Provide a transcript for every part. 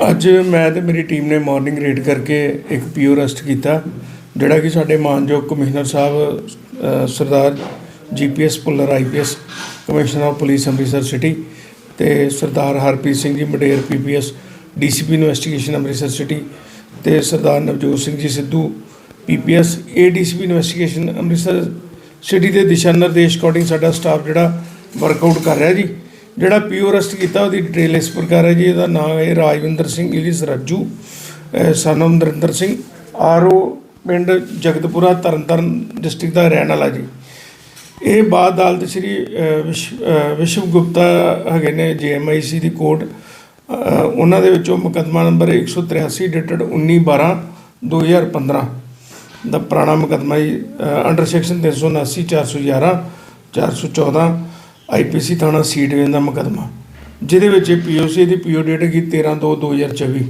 ਅੱਜ ਮੈਂ ਤੇ ਮੇਰੀ ਟੀਮ ਨੇ ਮਾਰਨਿੰਗ ਰੇਡ ਕਰਕੇ ਇੱਕ ਪੀਓ ਅਰੈਸਟ ਕੀਤਾ ਜਿਹੜਾ ਕਿ ਸਾਡੇ ਮਾਨਯੋਗ ਕਮਿਸ਼ਨਰ ਸਾਹਿਬ ਅ, Sardar GPS Bhullar IPS commissioner of police Amritsar city ਤੇ Sardar Harpreet Singh ji Mader PPS DCP investigation Amritsar city ਤੇ Sardar Navjot Singh ji Sidhu PPS ADCP investigation Amritsar city ਦੇ ਦਿਸ਼ਾ ਨਿਰਦੇਸ਼ ਅਕੋਰਡਿੰਗ ਸਾਡਾ staff ਜਿਹੜਾ workout ਕਰ ਰਿਹਾ ਜੀ। ਜਿਹੜਾ ਪੀਓ ਅਰੈਸਟ ਕੀਤਾ, ਉਹਦੀ ਡਿਟੇਲ ਇਸ ਪ੍ਰਕਾਰ ਹੈ ਜੀ, ਇਹਦਾ ਨਾਮ ਹੈ Rajwinder Singh alias Raju son of Narinder Singh RO ਪਿੰਡ ਜਗਤਪੁਰਾ, ਤਰਨਤਾਰਨ ਡਿਸਟ੍ਰਿਕਟ ਦਾ ਰਹਿਣ ਵਾਲਾ ਜੀ। ਇਹ ਬਾਅਦ ਅਦਾਲਤ ਸ੍ਰੀ ਵਿਸ਼- ਵਿਸ਼ਵ ਗੁਪਤਾ ਹੈਗੇ ਨੇ ਜੀਐਮਆਈਸੀ ਦੀ ਕੋਰਟ ਉਹਨਾਂ ਦੇ ਵਿੱਚੋਂ ਮੁਕੱਦਮਾ ਨੰਬਰ 183 ਡੇਟਡ 19 12 2015 ਦਾ ਪੁਰਾਣਾ ਮੁਕੱਦਮਾ ਜੀ ਅੰਡਰ ਸੈਕਸ਼ਨ 379 411 414 ਆਈਪੀਸੀ ਥਾਣਾ ਸੀ ਡਿਵੀਜ਼ਨ ਦਾ ਮੁਕੱਦਮਾ, ਜਿਹਦੇ ਵਿੱਚ ਪੀਓਸੀ ਦੀ ਪੀਓ ਡੇਟ ਹੈਗੀ 13 2 2024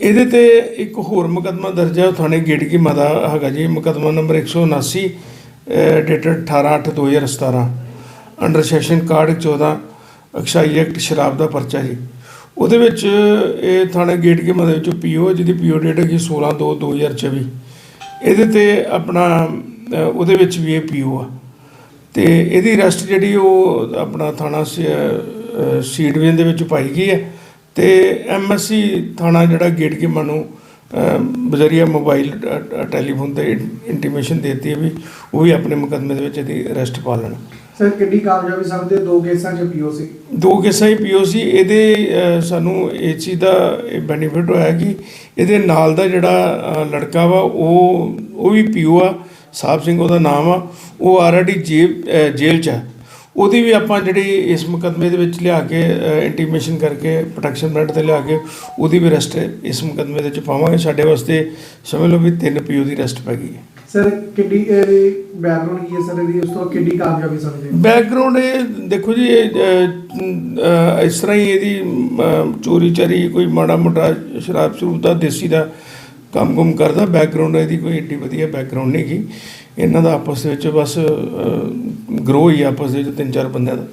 ਇਹਦੇ ਤੇ ਇੱਕ ਹੋਰ ਮੁਕੱਦਮਾ ਦਰਜ ਹੈ, ਉਹ ਥਾਣੇ ਗੇਟਕੀ ਮਾਦਾ ਹੈਗਾ ਜੀ, ਮੁਕੱਦਮਾ ਨੰਬਰ 179 ਡੇਟਡ 18 8 2017 ਅੰਡਰ ਸੈਸ਼ਨ ਕਾਰਡ 14 ਅਕਸ਼ਾਈ ਐਕਟ ਸ਼ਰਾਬ ਦਾ ਪਰਚਾ ਜੀ। ਉਹਦੇ ਵਿੱਚ ਇਹ ਥਾਣੇ ਗੇਟਕੀ ਮਾਦਾ ਵਿੱਚ ਪੀਓ, ਜਿਹਦੀ ਪੀਓ ਡੇਟ ਹੈਗੀ 16 2 2024 ਇਹਦੇ ਤੇ ਆਪਣਾ ਉਹਦੇ ਵਿੱਚ ਵੀ ਇਹ ਪੀਓ ਆ। ਤੇ ਇਹਦੀ ਅਰੈਸਟ ਜਿਹੜੀ ਉਹ ਆਪਣਾ ਥਾਣਾ ਸੀ ਡਿਵੀਜ਼ਨ ਦੇ ਵਿੱਚ ਪਾਈ ਗਈ ਹੈ ਤੇ ਐਮਐਸਸੀ ਥਾਣਾ ਜਿਹੜਾ ਗੇਟ ਕੇ ਮਨੂੰ ਬਜ਼ਰੀਆ ਮੋਬਾਈਲ ਟੈਲੀਫੋਨ ਤੇ ਇੰਟੀਮੇਸ਼ਨ ਦਿੱਤੀ ਹੈ ਵੀ ਉਹ ਵੀ ਆਪਣੇ ਮੁਕੱਦਮੇ ਦੇ ਵਿੱਚ ਇਹਦੀ ਅਰੈਸਟ ਪਾ ਲੈਣ। ਸਰ ਕਿੰਨੀ ਕਾਮਯਾਬੀ ਸਮਝਦੇ ਦੋ ਕੇਸਾਂ 'ਚ ਪੀਓਸੀ ਦੋ ਕੇਸਾਂ ਹੀ ਪੀਓਸੀ ਇਹਦੇ ਸਾਨੂੰ ਇਹ ਚੀਜ਼ ਦਾ ਬੈਨੀਫਿਟ ਹੋਇਆ ਕਿ ਇਹਦੇ ਨਾਲ ਦਾ ਜਿਹੜਾ ਲੜਕਾ ਵਾ ਉਹ ਉਹ ਵੀ ਪੀਓ ਆ। ਸਾਹਿਬ ਸਿੰਘ ਉਹਦਾ ਨਾਮ ਆ ਉਹ ਆਲਰੇਡੀ ਜੇਲ੍ਹ 'ਚ ਆ। ਉਹਦੀ ਵੀ ਆਪਾਂ ਜਿਹੜੀ ਇਸ ਮੁਕੱਦਮੇ ਦੇ ਵਿੱਚ ਲਿਆ ਕੇ ਇੰਟੀਮੇਸ਼ਨ ਕਰਕੇ ਪ੍ਰੋਟੈਕਸ਼ਨ ਬ੍ਰਾਂਡ ਤੇ ਲਿਆ ਕੇ ਉਹਦੀ ਵੀ ਅਰੈਸਟ ਇਸ ਮੁਕੱਦਮੇ ਦੇ ਵਿੱਚ ਪਾਵਾਂਗੇ। ਸਾਡੇ ਵਾਸਤੇ ਸਮਝ ਲਓ ਵੀ ਤਿੰਨ ਪੀਓ ਦੀ ਅਰੈਸਟ ਪੈ ਗਈ ਹੈ। ਸਰ ਕਿੰਨੀ ਬੈਕਗ੍ਰਾਉਂਡ ਕੀ ਹੈ ਸਰ ਇਹਦੀ? ਉਸ ਤੋਂ ਕਿੰਨੀ ਕਾਮਯਾਬੀ ਸਮਝਦੇ ਹੋ? ਬੈਕਗ੍ਰਾਉਂਡ ਇਹ ਦੇਖੋ ਜੀ ਇਸ ਤਰ੍ਹਾਂ ਹੀ ਇਹਦੀ ਚੋਰੀ ਚਾਰੀ ਕੋਈ ਮਾੜਾ ਮੋਟਾ ਸ਼ਰਾਬ ਸ਼ਰੂਬ ਦਾ ਦੇਸੀ ਦਾ ਕੰਮ ਕੁਮ ਕਰਦਾ ਬੈਕਗ੍ਰਾਉਂਡ ਇਹਦੀ ਕੋਈ ਏਡੀ ਵਧੀਆ ਬੈਕਗ੍ਰਾਉਂਡ ਨਹੀਂ ਗੀ ਇਹਨਾਂ ਦਾ ਆਪਸ ਵਿੱਚ ਬਸ ਗਰੋ ਹੀ ਆਪਸ ਵਿੱਚ ਤਿੰਨ ਚਾਰ ਬੰਦਿਆਂ ਦਾ।